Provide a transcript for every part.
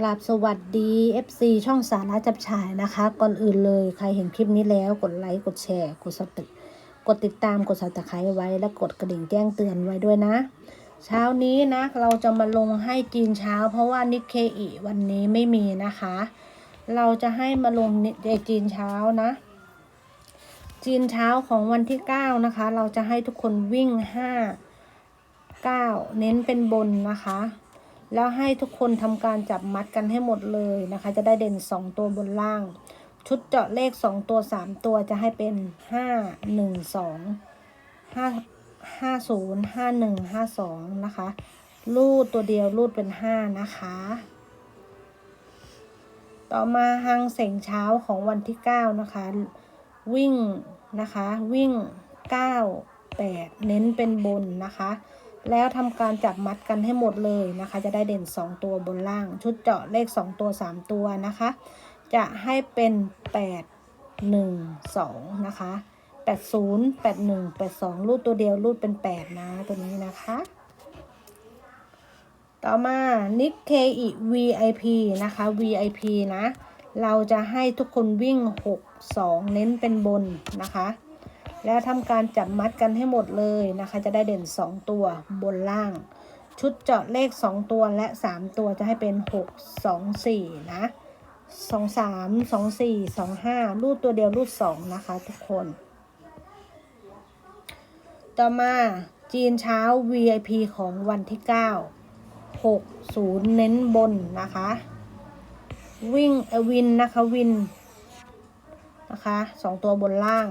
กราบสวัสดี FC ช่องสาระจับฉายนะคะ ก่อนอื่นเลยใครเห็นคลิปนี้แล้วกดไลค์กดแชร์ กดสติกดติดตามกดสับตะไคร้ไว้และกดกระดิ่งแจ้งเตือนไว้ด้วยนะ เช้านี้นะเราจะมาลงให้จีนเช้า เพราะว่านิเคอีวันนี้ไม่มีนะคะ เราจะให้มาลงในจีนเช้านะ จีนเช้าของวันที่ 9 นะคะ เราจะให้ทุกคนวิ่ง 5 9 เน้นเป็นบนนะคะ แล้วให้ทุกคนทำการจับมัดกันให้หมดเลยนะคะ จะได้เด่น 2 ตัวบนล่าง ชุดเจาะเลข 2 ตัว 3 ตัวจะให้เป็น 5 1 2 5 5 0 5 1 5 2 นะคะ รูดตัวเดียวรูดเป็น 5 นะคะ ต่อมาหังเสงเช้าของวันที่ 9 นะคะ วิ่งนะคะ วิ่ง 9 8 เน้นเป็นบนนะคะ แล้วทำการจับมัดกันให้หมดเลยนะคะ จะได้เด่น 2 ตัวบนล่าง ชุดเจาะเลข 2 ตัว 3 ตัวนะคะ จะให้เป็น 8 1 2 นะคะ 80 81 82 รูดตัวเดียวรูดเป็น 8 นะ ตัวนี้นะคะ ต่อมา นิกเคอี VIP นะคะ VIP นะ เราจะให้ทุกคนวิ่ง 6 2 เน้นเป็นบนนะคะ แล้วทำการจับมัดกันให้หมดเลยนะคะ จะได้เด่น 2 ตัวบนล่าง ชุดเจาะเลข 2 ตัวและ 3 ตัวจะให้เป็น 6 2 4 นะ2 3 2 4 2 5รูดตัวเดียวรูด2นะคะทุกคน ต่อมาจีนเช้า VIP ของวันที่9 6 0เน้นบนนะคะ วิ่งวินนะคะวินนะคะสองตัวบนล่าง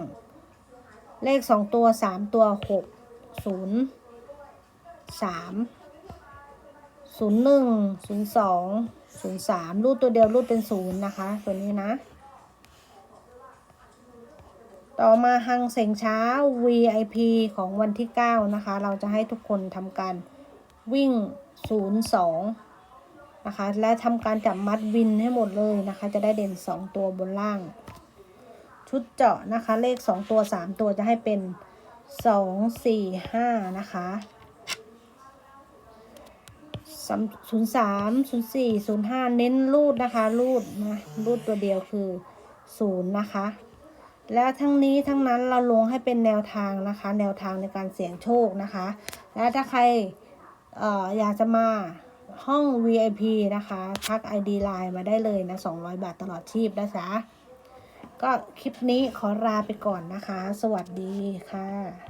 เลขสองตัวสามตัวหกศูนย์สามศูนย์หนึ่งศูนย์สองศูนย์สามรูดตัวเดียวรูดเป็นศูนย์นะคะ ตัวนี้นะ ต่อมาหังเสงเช้า VIP ของวันที่ 9 นะคะ เราจะให้ทุกคนทำการวิ่ง 02 นะคะ และทำการจับมัดวินให้หมดเลยนะคะ จะได้เด่น 2 ตัวบนล่าง ชุดเจาะนะคะ เลข 2 ตัว 3 ตัวจะให้เป็น 2 4 5 นะคะศูนย์สามศูนย์สี่ศูนย์ห้าเน้นรูดนะคะ รูดนะรูดตัวเดียวคือศูนย์นะคะ และทั้งนี้ทั้งนั้นเราลงให้เป็นแนวทางนะคะ แนวทางในการเสี่ยงโชคนะคะ และถ้าใครอออยากจะมาห้อง VIP นะคะ ทัก ID Line มาได้เลยนะ 200 บาทตลอดชีพนะจ๊ะ ก็คลิปนี้ขอลาไปก่อนนะคะ สวัสดีค่ะ